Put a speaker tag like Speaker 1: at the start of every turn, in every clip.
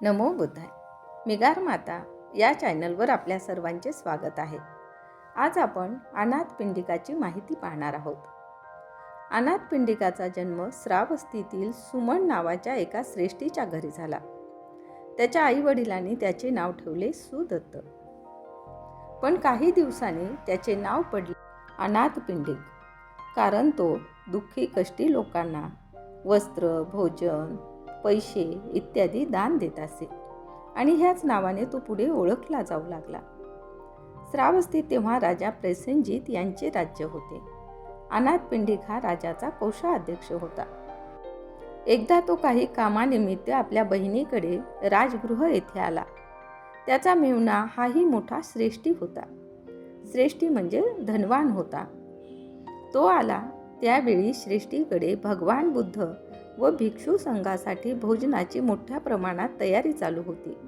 Speaker 1: नमो बुद्धाय. मिगार माता या चॅनलवर आपल्या सर्वांचे स्वागत आहे. आज आपण अनाथ पिंडिकाची माहिती पाहणार आहोत. अनाथ पिंडिकाचा जन्म श्रावस्तीतील सुमन नावाच्या एका श्रेष्ठीच्या घरी झाला. त्याच्या आईवडिलांनी त्याचे नाव ठेवले सुदत्त. पण काही दिवसांनी त्याचे नाव पडले अनाथ पिंडिक. कारण तो दुःखी कष्टी लोकांना वस्त्र भोजन पैसे इत्यादी दान देत असे. आणि ह्याच नावाने तो पुढे ओळखला जाऊ लागला. श्रावस्तीत तेव्हा राजा प्रेसेनजीत यांचे राज्य होते. अनाथ पिंडिक हा राजाचा कोषाध्यक्ष होता. एकदा तो काही कामानिमित्त आपल्या बहिणीकडे राजगृह येथे आला. त्याचा मेहुणा हाही मोठा श्रेष्ठी होता. श्रेष्ठी म्हणजे धनवान होता. तो आला त्यावेळी श्रेष्ठीकडे भगवान बुद्ध व भिक्षू संघासाठी भोजनाची मोठ्या प्रमाणात तयारी चालू होती.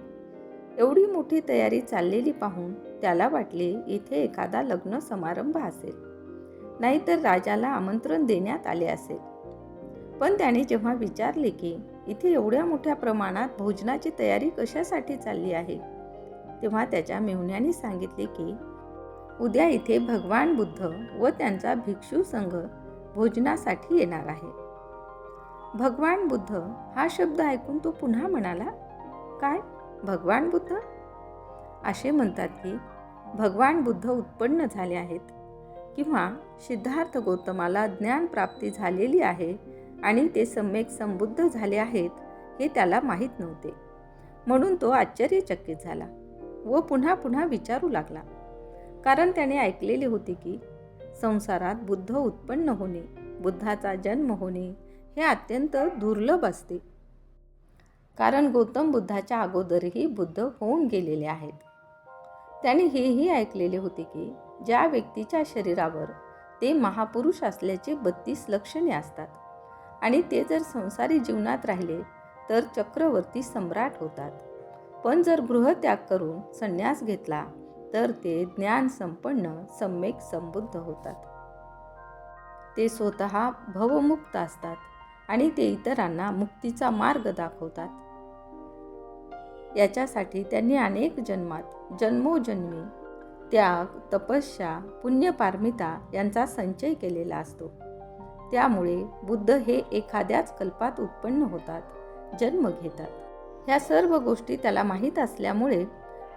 Speaker 1: एवढी मोठी तयारी चाललेली पाहून त्याला वाटले इथे एखादा लग्न समारंभ असेल. नाहीतर राजाला आमंत्रण देण्यात आले असेल. पण त्याने जेव्हा विचारले की इथे एवढ्या मोठ्या प्रमाणात भोजनाची तयारी कशासाठी चालली आहे? तेव्हा त्याच्या मेहुण्याने सांगितले की उद्या इथे भगवान बुद्ध व त्यांचा भिक्षू संघ भोजनासाठी येणार आहे. भगवान बुद्ध हा शब्द ऐकून तो पुन्हा म्हणाला काय? भगवान बुद्ध? असे म्हणतात की भगवान बुद्ध उत्पन्न झाले आहेत किंवा सिद्धार्थ गौतमाला ज्ञानप्राप्ती झालेली आहे आणि ते सम्यक संबुद्ध झाले आहेत हे त्याला माहीत नव्हते. म्हणून तो आश्चर्यचकित झाला व पुन्हा पुन्हा विचारू लागला. कारण त्याने ऐकलेले होते की संसारात बुद्ध उत्पन्न होणे बुद्धाचा जन्म होणे हे अत्यंत दुर्लभ असते. कारण गौतम बुद्धाच्या अगोदरही बुद्ध होऊन गेलेले आहेत. त्याने हेही ऐकलेले होते की ज्या व्यक्तीच्या शरीरावर ते महापुरुष असल्याचे बत्तीस लक्षणे असतात आणि ते जर संसारी जीवनात राहिले तर चक्रवर्ती सम्राट होतात. पण जर गृहत्याग करून संन्यास घेतला तर ते ज्ञान संपन्न सम्यक संबुद्ध होतात. ते स्वतः भवमुक्त असतात. आणि ते इतरांना मुक्तीचा मार्ग दाखवतात. याच्यासाठी त्यांनी अनेक जन्मात जन्मोजन्मी त्याग तपस्या पुण्यपारमिता यांचा संचय केलेला असतो. त्यामुळे बुद्ध हे एखाद्याच कल्पात उत्पन्न होतात जन्म घेतात. ह्या सर्व गोष्टी त्याला माहीत असल्यामुळे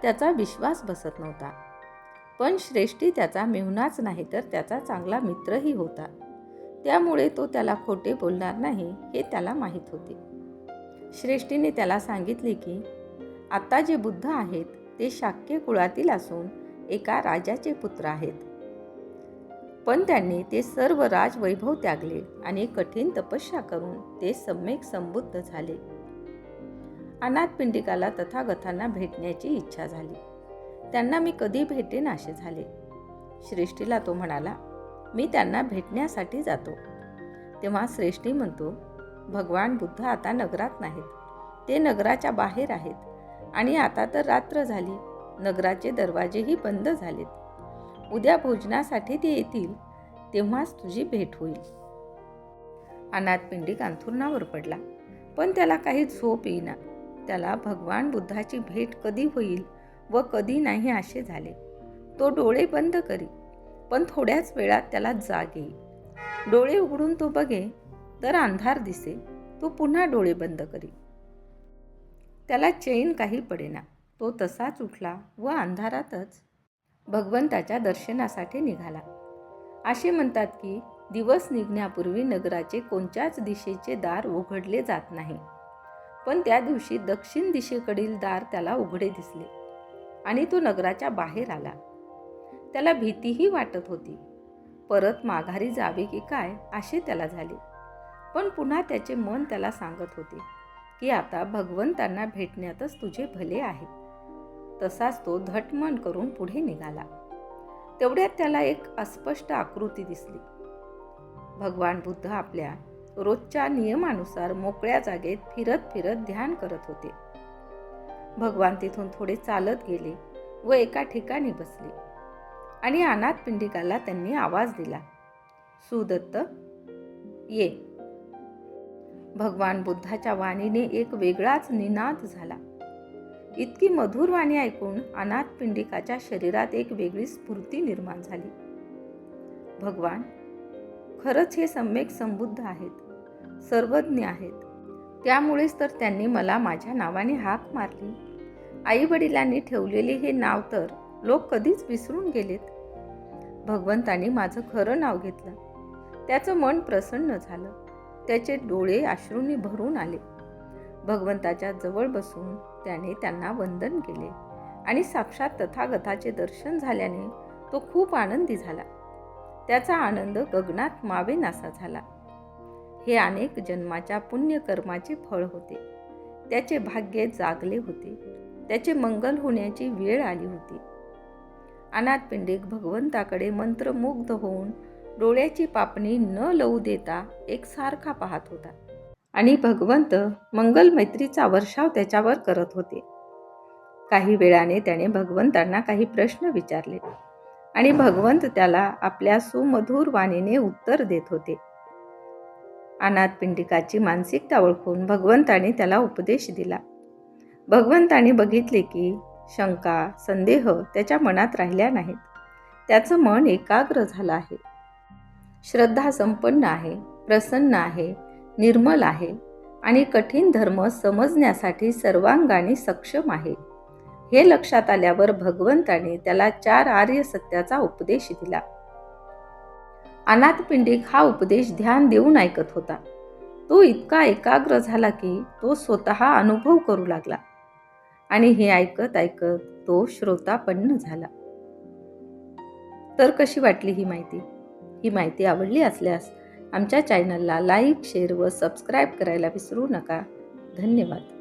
Speaker 1: त्याचा विश्वास बसत नव्हता. पण श्रेष्ठी त्याचा मेहुनाच नाही तर त्याचा चांगला मित्रही होता. त्यामुळे तो त्याला खोटे बोलणार नाही हे त्याला माहीत होते. श्रेष्ठीने त्याला सांगितले की आता जे बुद्ध आहेत ते शाक्य कुळातील असून एका राजाचे पुत्र आहेत. पण त्यांनी ते सर्व राजवैभव त्यागले आणि कठीण तपस्या करून ते सम्यक संबुद्ध झाले. अनाथ पिंडिकाला तथागतांना भेटण्याची इच्छा झाली. त्यांना मी कधी भेटेन असे झाले. श्रेष्ठीला तो म्हणाला मी त्यांना भेटण्यासाठी जातो. तेव्हा श्रेष्ठी म्हणतो भगवान बुद्ध आता नगरात नाहीत. ते नगराच्या बाहेर आहेत. आणि आता तर रात्र झाली. नगराचे दरवाजेही बंद झालेत. उद्या भोजनासाठी ते येतील. तेव्हाच तुझी भेट होईल. अनाथ पिंडिक अंथुरणावर पडला. पण त्याला काही झोप येईना. त्याला भगवान बुद्धाची भेट कधी होईल व कधी नाही असे झाले. तो डोळे बंद करी. पण थोड्याच वेळात त्याला जाग येईल. डोळे उघडून तो बघे तर अंधार दिसे तो पुन्हा डोळे बंद करी त्याला चैन काही पडेना. तो तसाच उठला व अंधारातच भगवंताच्या दर्शनासाठी निघाला. असे म्हणतात की दिवस निघण्यापूर्वी नगराचे कोणत्याच दिशेचे दार उघडले जात नाही. पण त्या दिवशी दक्षिण दिशेकडील दार त्याला उघडे दिसले आणि तो नगराच्या बाहेर आला. त्याला भीतीही वाटत होती. परत माघारी जावे की काय असे त्याला झाले. पण पुन्हा त्याचे मन त्याला सांगत होते की आता भगवंतांना भेटण्यातच तुझे भले आहे. तसाच तो धटमन करून पुढे निघाला. तेवढ्यात त्याला एक अस्पष्ट आकृती दिसली. भगवान बुद्ध आपल्या रोजच्या नियमानुसार मोकळ्या जागेत फिरत फिरत ध्यान करत होते. भगवान तिथून थोडे चालत गेले व एका ठिकाणी बसले. आणि अनाथ पिंडिकाला त्यांनी आवाज दिला. सुदत्त ये. भगवान बुद्धाच्या वाणीने एक वेगळाच निनाद झाला. इतकी मधुर वाणी ऐकून अनाथ पिंडिकाच्या शरीरात एक वेगळी स्फूर्ती निर्माण झाली. भगवान खरंच हे सम्यक संबुद्ध आहेत सर्वज्ञ आहेत. त्यामुळेच तर त्यांनी मला माझ्या नावाने हाक मारली. आई वडिलांनी ठेवलेले हे नाव तर लोक कधीच विसरून गेलेत. भगवंताने माझं खरं नाव घेतलं. त्याचं मन प्रसन्न झालं. त्याचे डोळे अश्रूंनी भरून आले. भगवंताच्या जवळ बसून त्याने त्यांना वंदन केले आणि साक्षात तथागताचे दर्शन झाल्याने तो खूप आनंदी झाला. त्याचा आनंद गगनात मावेनासा झाला. हे अनेक जन्माच्या पुण्यकर्माचे फळ होते. त्याचे भाग्य जागले होते. त्याचे मंगल होण्याची वेळ आली होती. अनाथ पिंडिक भगवंताकडे मंत्रमुग्ध होऊन डोळ्याची पापणी न लवू देता एकसारखा पाहत होता. आणि भगवंत मंगल मैत्रीचा वर्षाव त्याच्यावर करत होते. काही वेळाने त्याने भगवंतांना काही प्रश्न विचारले आणि भगवंत त्याला आपल्या सुमधुर वाणीने उत्तर देत होते. अनाथ पिंडिकाची मानसिकता ओळखून भगवंताने त्याला उपदेश दिला. भगवंताने बघितले की शंका संदेह त्याच्या मनात राहिल्या नाहीत. त्याचं मन एकाग्र झालं आहे. श्रद्धा संपन्न आहे प्रसन्न आहे निर्मल आहे आणि कठीण धर्म समजण्यासाठी सर्वांगाने सक्षम आहे. हे लक्षात आल्यावर भगवंताने त्याला चार आर्य सत्याचा उपदेश दिला. अनाथपिंडिक हा उपदेश ध्यान देऊन ऐकत होता. तो इतका एकाग्र झाला की तो स्वतः अनुभव करू लागला. आणि हे ऐकत ऐकत तो श्रोतापन्न झाला. तर कशी वाटली ही माहिती? ही माहिती आवडली असल्यास आमच्या चॅनलला लाईक शेअर व सबस्क्राईब करायला विसरू नका. धन्यवाद.